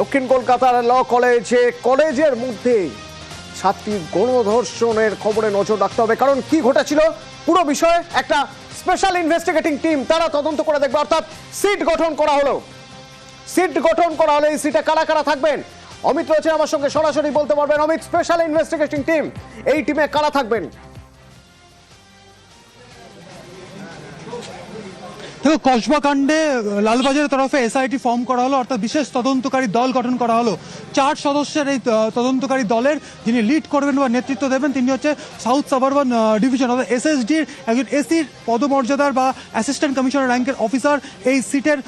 দক্ষিণ কলকাতার ল কলেজে, কলেজের মধ্যে ছাত্রীর গণধর্ষণের খবরে নজর রাখতে হবে। কারণ কি ঘটেছিল? পুরো বিষয়ে একটা স্পেশাল ইনভেস্টিগেটিং টিম তারা তদন্ত করে দেখবে। অর্থাৎ সিট গঠন করা হলো। সিট গঠন করা হলে এই সিটে কারা কারা থাকবেন? অমিত রয়েছে আমার সঙ্গে সরাসরি বলতে পারবেন। অমিত স্পেশাল ইনভেস্টিগেটিং টিম এই টিমে কারা থাকবেন? দেখো, কসবা কাণ্ডে লালবাজারের তরফে এসআইটি ফর্ম করা হলো, অর্থাৎ বিশেষ তদন্তকারী দল গঠন করা হলো। চার সদস্যের এই তদন্তকারী দলের যিনি লিড করবেন বা নেতৃত্ব দেবেন, তিনি হচ্ছে সাউথ সাবারবান ডিভিশন অর্থাৎ এসএসডির একজন এসির পদমর্যাদার বা অ্যাসিস্ট্যান্ট কমিশনার র্যাঙ্কের অফিসার এই সিটের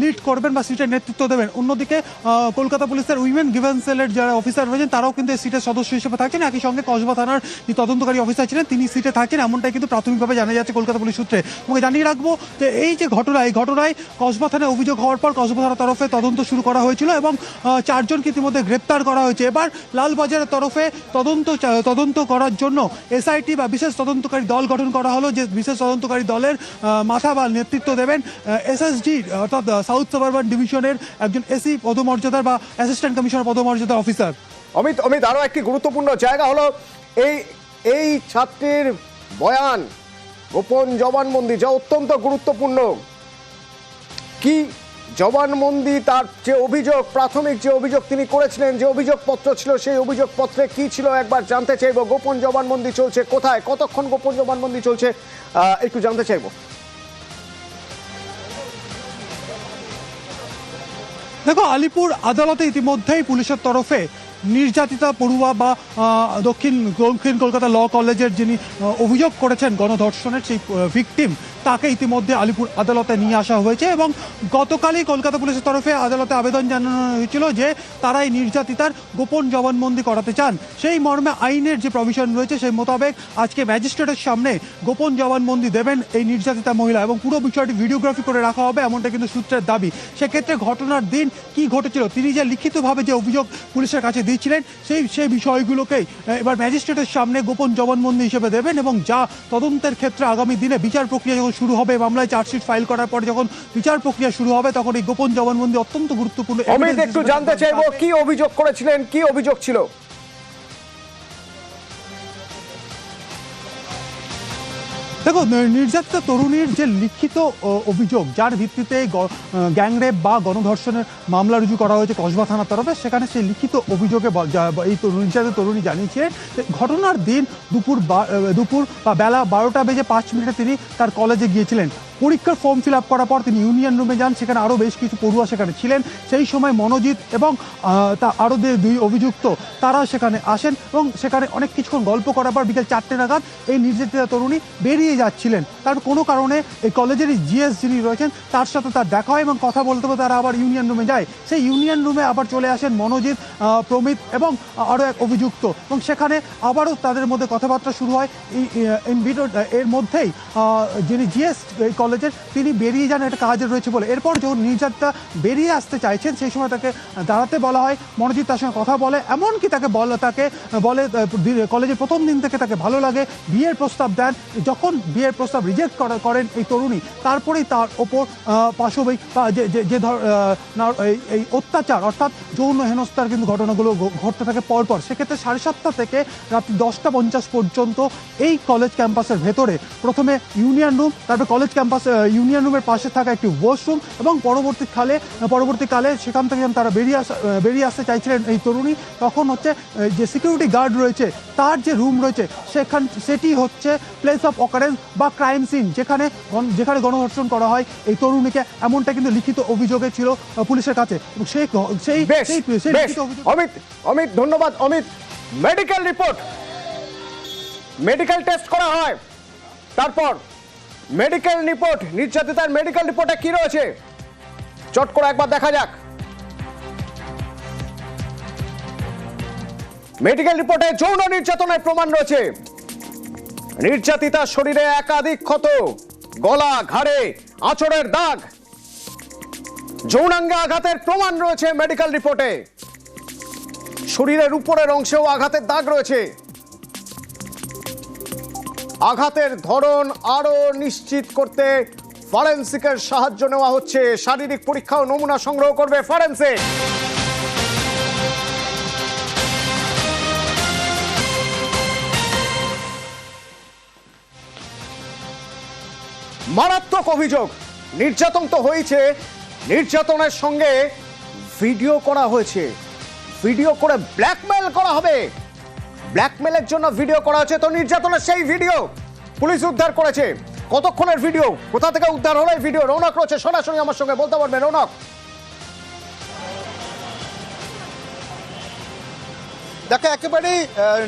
লিড করবেন বা সিটের নেতৃত্ব দেবেন। অন্যদিকে কলকাতা পুলিশের উইমেন গিভেন সেলের যারা অফিসার রয়েছেন, তারাও কিন্তু এই সিটের সদস্য হিসেবে থাকেন। একই সঙ্গে কসবা থানার যে তদন্তকারী অফিসার ছিলেন, তিনি সিটে থাকেন। এমনটাই কিন্তু প্রাথমিকভাবে জানা যাচ্ছে কলকাতা পুলিশ সূত্রে। তোমাকে জানিয়ে রাখব যে এই যে ঘটনা এই ঘটনায় কসবা থানায় অভিযোগ হওয়ার পর কসবা থানার তরফে তদন্ত শুরু করা হয়েছিল এবং চারজনকে ইতিমধ্যে গ্রেপ্তার করা হয়েছে। এবার লালবাজারের তরফে তদন্ত তদন্ত করার জন্য এসআইটি বা বিশেষ তদন্তকারী দল গঠন করা হলো যে বিশেষ তদন্তকারী দলের মাথা বা নেতৃত্ব দেবেন এসএসডি অর্থাৎ সাউথ সাবারবান ডিভিশনের একজন এসি পদমর্যাদার বা অ্যাসিস্ট্যান্ট কমিশনার পদমর্যাদার অফিসার। অমিত অমিত, আরও একটি গুরুত্বপূর্ণ জায়গা হলো এই এই ছাত্রীর বয়ান। গোপন জবানবন্দি, যা অত্যন্ত গুরুত্বপূর্ণ। কি জবানবন্দি তার যে অভিযোগ, প্রাথমিক যে অভিযোগ তিনি করেছিলেন, যে অভিযোগপত্র ছিল, সেই অভিযোগপত্রে কি ছিল একবার জানতে চাইব। গোপন জবানবন্দি চলছে কোথায়? কতক্ষণ গোপন জবানবন্দি চলছে? একটু জানতে চাইব। দেখো, আলিপুর আদালতে ইতিমধ্যেই পুলিশের তরফে নির্যাতিতা পড়ুয়া বা দক্ষিণ দক্ষিণ কলকাতা ল কলেজের যিনি অভিযোগ করেছেন গণধর্ষণের সেই ভিকটিম তাকে ইতিমধ্যে আলিপুর আদালতে নিয়ে আসা হয়েছে এবং গতকালই কলকাতা পুলিশের তরফে আদালতে আবেদন জানানো হয়েছিল যে তারা এই নির্যাতিতার গোপন জবানবন্দি করাতে চান। সেই মর্মে আইনের যে প্রভিশন রয়েছে সেই মোতাবেক আজকে ম্যাজিস্ট্রেটের সামনে গোপন জবানবন্দি দেবেন এই নির্যাতিতা মহিলা এবং পুরো বিষয়টি ভিডিওগ্রাফি করে রাখা হবে এমনটা কিন্তু সূত্রের দাবি। সেক্ষেত্রে ঘটনার দিন কি ঘটেছিল, তিনি যে লিখিতভাবে যে অভিযোগ পুলিশের কাছে দিয়েছিলেন সেই সেই বিষয়গুলোকেই এবার ম্যাজিস্ট্রেটের সামনে গোপন জবানবন্দি হিসেবে দেবেন এবং যা তদন্তের ক্ষেত্রে আগামী দিনে বিচার প্রক্রিয়া যখন শুরু হবে মামলায় চার্জশিট ফাইল করার পর যখন বিচার প্রক্রিয়া শুরু হবে তখন এই গোপন জবানবন্দি অত্যন্ত গুরুত্বপূর্ণ অমিত একটু জানতে চাইব চাইব কি অভিযোগ করেছিলেন কি অভিযোগ ছিল? দেখো নির্যাতিত তরুণীর যে লিখিত অভিযোগ, যার ভিত্তিতে গ্যাংরেপ বা গণধর্ষণের মামলা রুজু করা হয়েছে কসবা থানার তরফে, সেখানে সেই লিখিত অভিযোগে এই নির্যাতিত তরুণী জানিয়েছিলেন ঘটনার দিন দুপুর দুপুর বা বেলা বারোটা বেজে পাঁচ মিনিটে তিনি তার কলেজে গিয়েছিলেন। পরীক্ষার ফর্ম ফিল আপ করার পর তিনি ইউনিয়ন রুমে যান, সেখানে আরও বেশ কিছু পড়ুয়া সেখানে ছিলেন। সেই সময় মনোজিৎ এবং তা আরও দুই অভিযুক্ত, তারা সেখানে আসেন এবং সেখানে অনেক কিছুক্ষণ গল্প করার পর বিকেল চারটে নাগাদ এই নির্যাতিতা তরুণী বেরিয়ে যাচ্ছিলেন। তার কোনো কারণে এই কলেজেরই জিএস যিনি রয়েছেন, তার সাথে তার দেখা হয় এবং কথা বলতে বলতে তারা আবার ইউনিয়ন রুমে যায়। সেই ইউনিয়ন রুমে আবার চলে আসেন মনোজিৎ প্রমিত এবং আরও এক অভিযুক্ত এবং সেখানে আবারও তাদের মধ্যে কথাবার্তা শুরু হয়। এই এর মধ্যেই যিনি জিএস এই কলেজের তিনি বেরিয়ে যান, একটা কাজে রয়েছে বলে। এরপর যখন নির্যাতটা বেরিয়ে আসতে চাইছেন, সেই সময় তাকে দাঁড়াতে বলা হয়। মনোজিৎ তার সঙ্গে কথা বলে, এমনকি তাকে বলে তাকে বলে কলেজের প্রথম দিন থেকে তাকে ভালো লাগে, বিয়ের প্রস্তাব দেন। যখন বিয়ের প্রস্তাব রিজেক্ট করেন এই তরুণী, তারপরেই তার ওপর পাশবিক যে ধর এই অত্যাচার, অর্থাৎ যৌন হেনস্থার কিন্তু ঘটনাগুলো ঘটতে থাকে পরপর। সেক্ষেত্রে সাড়ে সাতটা থেকে রাত্রি দশটা পঞ্চাশ পর্যন্ত এই কলেজ ক্যাম্পাসের ভেতরে প্রথমে ইউনিয়ন রুম, তারপরে কলেজ ক্যাম্পাস আহ, ইউনিয়ন রুমের পাশে থাকা একটি ওয়াশরুম এবং পরবর্তীকালে পরবর্তীকালে সেখান থেকে যখন তারা বেরিয়ে আসা বেরিয়ে আসতে চাইছিলেন এই তরুণী। তখন হচ্ছে যে সিকিউরিটি গার্ড রয়েছে তার যে রুম রয়েছে সেখান সেটি হচ্ছে প্লেস অফ অকারেন্স বা ক্রাইম সিন যেখানে যেখানে গণধর্ষণ করা হয়। এই তরুণীকে এমনটা কিন্তু লিখিত অভিযোগে ছিল পুলিশের কাছে। এবং সেই সেই অমিত অমিত ধন্যবাদ Amit. Medical report medical test করা হয়। তারপর মেডিকেল রিপোর্ট নির্যাতিতার মেডিকেল রিপোর্টে কি রয়েছে? চট করে একবার দেখা যাক। মেডিকেল রিপোর্টে যৌন নির্যাতনের প্রমাণ রয়েছে। নির্যাতিতার শরীরে একাধিক ক্ষত, গলা, ঘাড়ে, আঁচড়ের দাগ। যৌনাঙ্গে আঘাতের প্রমাণ রয়েছে মেডিকেল রিপোর্টে শরীরের উপরের অংশেও আঘাতের দাগ রয়েছে। আঘাতের ধরন আরও নিশ্চিত করতে ফরেন্সিকের সাহায্য নেওয়া হচ্ছে। শারীরিক পরীক্ষা ও নমুনা সংগ্রহ করবে ফরেন্সিক। মারাত্মক অভিযোগ। নির্যাতন তো হয়েছে। নির্যাতনের সঙ্গে ভিডিও করা হয়েছে। ভিডিও করে ব্ল্যাকমেল করা হবে। ব্ল্যাকমেলের জন্য ভিডিও করা হয়েছে তো নির্যাতনের সেই ভিডিও পুলিশ উদ্ধার করেছে। কতক্ষণের ভিডিও? কোথা থেকে উদ্ধার হলো এই ভিডিও? রৌনক রয়েছে সরাসরি আমার সঙ্গে, বলতে পারবে রৌনক। দেখো একেবারে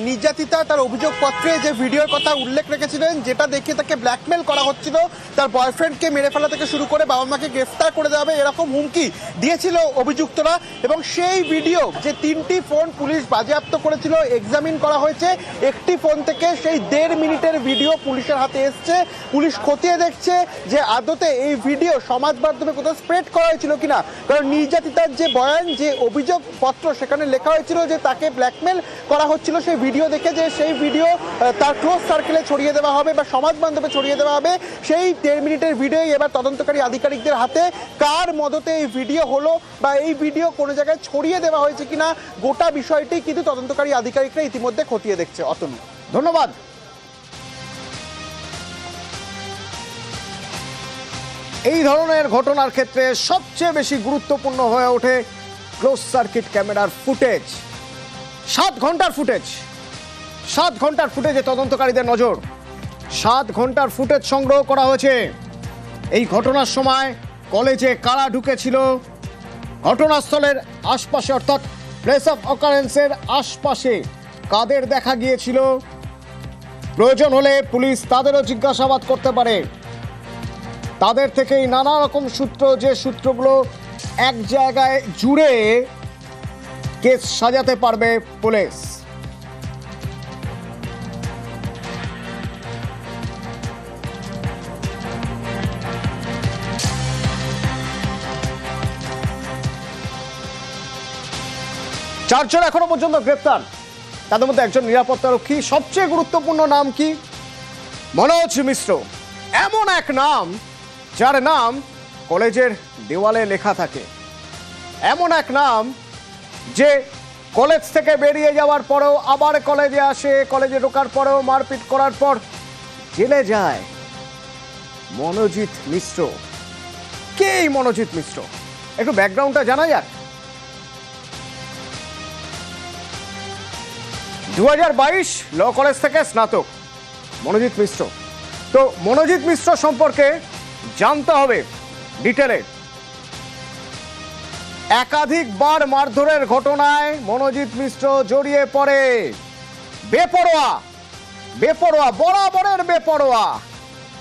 নির্যাতিতা, তার অভিযোগপত্রে যে ভিডিওর কথা উল্লেখ রেখেছিলেন, যেটা দেখে তাকে ব্ল্যাকমেল করা হচ্ছিল, তার বয়ফ্রেন্ডকে মেরে ফেলা থেকে শুরু করে বাবা মাকে গ্রেফতার করে দেওয়া হবে, এরকম হুমকি দিয়েছিল অভিযুক্তরা। এবং সেই ভিডিও যে তিনটি ফোন পুলিশ বাজেয়াপ্ত করেছিল এক্সামিন করা হয়েছে, একটি ফোন থেকে সেই দেড় মিনিটের ভিডিও পুলিশের হাতে এসছে। পুলিশ খতিয়ে দেখছে যে আদতে এই ভিডিও সমাজ মাধ্যমে কোথাও স্প্রেড করা হয়েছিল কিনা। কারণ নির্যাতিতার যে বয়ান, যে অভিযোগপত্র সেখানে লেখা হয়েছিল যে তাকে ব্ল্যাকমেল করা হচ্ছিল সেই ভিডিও দেখে যে সেই ভিডিও তার ক্লোজ সার্কেলে ছড়িয়ে দেওয়া হবে বা সমাজ বান্ধবে ছড়িয়ে দেওয়া হবে। সেই দেড় মিনিটের ভিডিওই এবার তদন্তকারী আধিকারিকদের হাতে। কার মদতে এই ভিডিও হলো বা এই ভিডিও কোনো জায়গায় ছড়িয়ে দেওয়া হয়েছে কিনা, গোটা বিষয়টি কিন্তু তদন্তকারী আধিকারিকরা ইতিমধ্যে খতিয়ে দেখছে। অতনু ধন্যবাদ। এই ধরনের ঘটনার ক্ষেত্রে সবচেয়ে বেশি গুরুত্বপূর্ণ হয়ে ওঠে ক্লোজ সার্কিট ক্যামেরার ফুটেজ সাত ঘণ্টার ফুটেজ। সাত ঘণ্টার ফুটেজে তদন্তকারীদের নজর। সাত ঘণ্টার ফুটেজ সংগ্রহ করা হয়েছে। এই ঘটনার সময় কলেজে কারা ঢুকেছিল? ঘটনাস্থলের আশপাশে অর্থাৎ প্লেস অফ অকারেন্সের আশপাশে কাদের দেখা গিয়েছিল? প্রয়োজন হলে পুলিশ তাদেরও জিজ্ঞাসাবাদ করতে পারে। তাদের থেকেই নানা রকম সূত্র, যে সূত্রগুলো এক জায়গায় জুড়ে কেস সাজাতে পারবে পুলিশ। চারজন এখনও পর্যন্ত গ্রেপ্তার। তাদের মধ্যে একজন নিরাপত্তারক্ষী সবচেয়ে গুরুত্বপূর্ণ নাম কি? মনোজ মিশ্র। এমন এক নাম, যার নাম কলেজের দেওয়ালে লেখা থাকে। এমন এক নাম যে কলেজ থেকে বেরিয়ে যাওয়ার পরেও আবার কলেজে আসে, কলেজে ঢোকার পরেও মারপিট করার পর জেলে যায় মনোজিৎ মিশ্র। কে এই মনোজিৎ মিশ্র? একটু ব্যাকগ্রাউন্ডটা জানা যাক দু হাজার বাইশ ল কলেজ থেকে স্নাতক মনোজিৎ মিশ্র। তো মনোজিৎ মিশ্র সম্পর্কে জানতে হবে ডিটেলে। একাধিকবার মারধরের ঘটনায় মনোজিৎ মিশ্র জড়িয়ে পড়ে। বেপরোয়া বেপরোয়া বরাবরের বেপরোয়া।